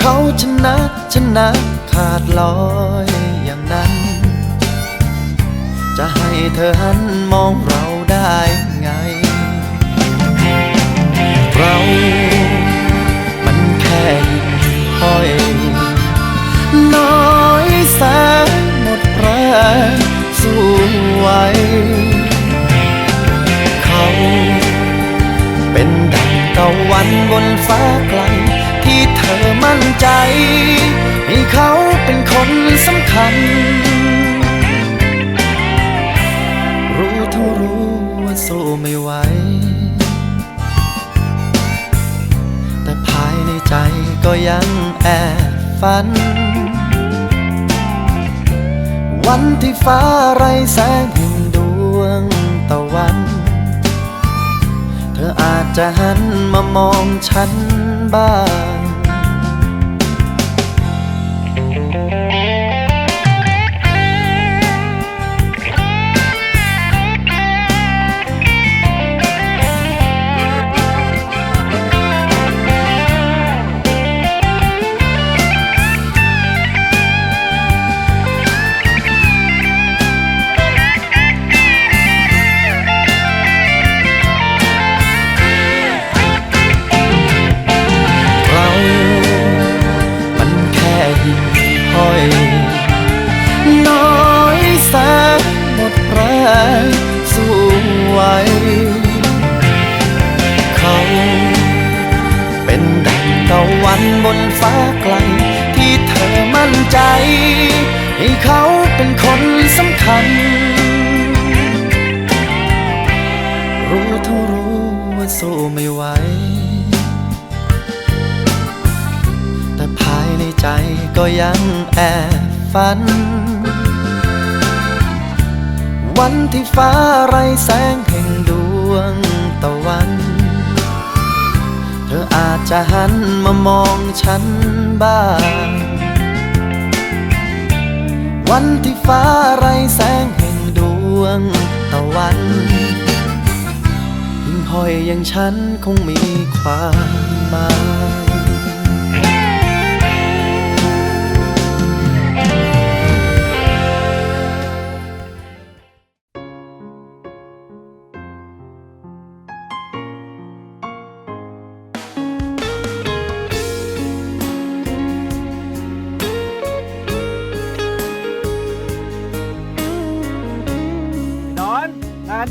เขาชนะชนะขาดลอยอย่างนั้น จะให้เธอหันมองเราได้ไง เรา มันแค่งห้อยน้อยแสนหมดแรงสู้ไว ใจ ให้เขาเป็นคนสำคัญ รู้ทั้งรู้ว่าสู้ไม่ไหว แต่ภายในใจก็ยังแอบฝัน วันที่ฟ้าไร้แสงห่งดวงตะวัน เธออาจจะหันมามองฉันบ้าง ใจก็ยังแอบฝัน วันที่ฟ้าไรแสงแห่งดวงตะวัน เธออาจจะหันมามองฉันบ้าง วันที่ฟ้าไรแสงแห่งดวงตะวันหิ่งห้อยอย่างฉันคงมีความหมาย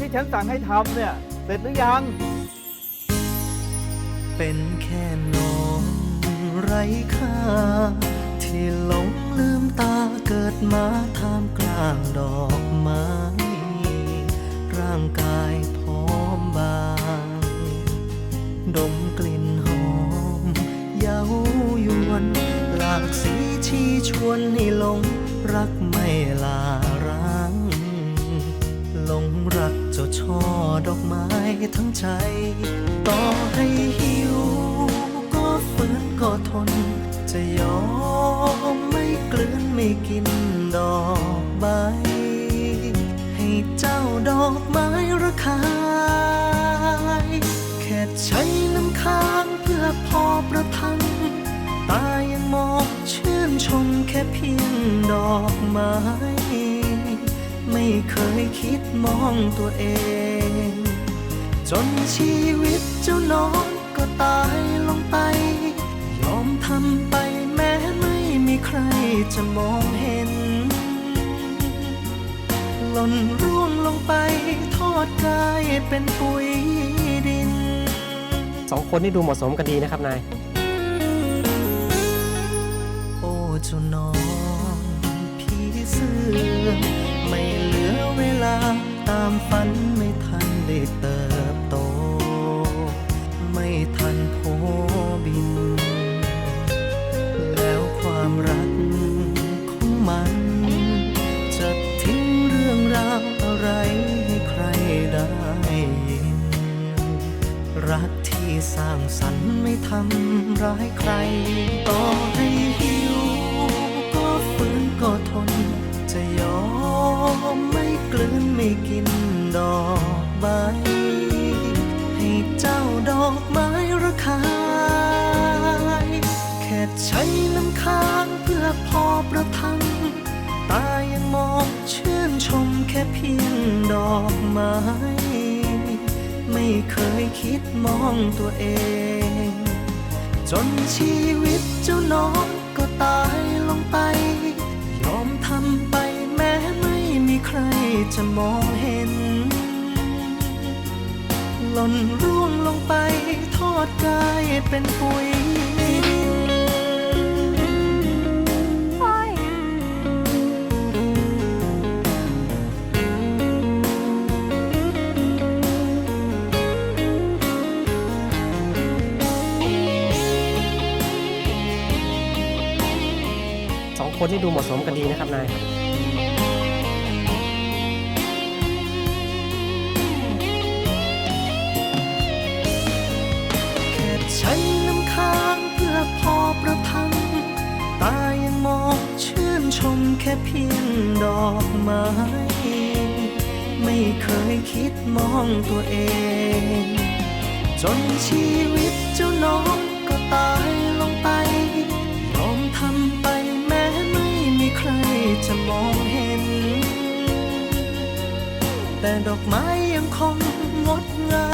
ที่ฉันสั่งให้ทำเนี่ย เสร็จหรือยัง เป็นแค่นองไร้ค่า ที่หลงลืมตาเกิดมาท่ามกลางดอกไม้ ร่างกายพร้อมบาง ดมกลิ่นหอม เย้ายวน หลากสีชี้ชวนให้หลงรักไม่ลา ดอกไม้ทั้งใจ ต่อให้หิว ก็ฝืนก็ทน จะยอมไม่กลืนไม่กินดอกใบ ให้เจ้าดอกไม้ระคายแค่ใช้น้ำค้างเพื่อพอประทัง ตายังมองชื่นชมแค่เพียงดอกไม้ ไม่เคยคิดมองตัวเอง จนชีวิตเจ้าน้องก็ตายลงไป ยอมทำไปแม้ไม่มีใครจะมองเห็น หล่นร่วงลงไปทอดกลายเป็นปุ๋ยดิน สองคนนี่ดูเหมาะสมกันดีนะครับนาย โอ้เจ้าน้องพี่เสื้อ ความฝันไม่ทันได้เติบโต ไม่ทันโพบิน แล้วความรักของมัน จะทิ้งเรื่องราวอะไรให้ใครได้ยิน รักที่สร้างสรรค์ไม่ทำร้ายใครต่อให้ ลืนไม่กินดอกใบให้เจ้าดอกไม้ระคายแค่ใช้น้ำค้างเพื่อพอประทัง ตายังมองชื่นชมแค่เพียงดอกไม้ ไม่เคยคิดมองตัวเอง จนชีวิตเจ้าน้องก็ตายลงไป เป็นปุ๋ยสองคนนี่ดูเหมาะสมกันดีนะครับนาย ตายังมองชื่นชมแค่เพียงดอกไม้ ไม่เคยคิดมองตัวเอง จนชีวิตเจ้าน้องก็ตายลงไป ยอมทำไปแม้ไม่มีใครจะมองเห็น แต่ดอกไม้ยังคงงดงาม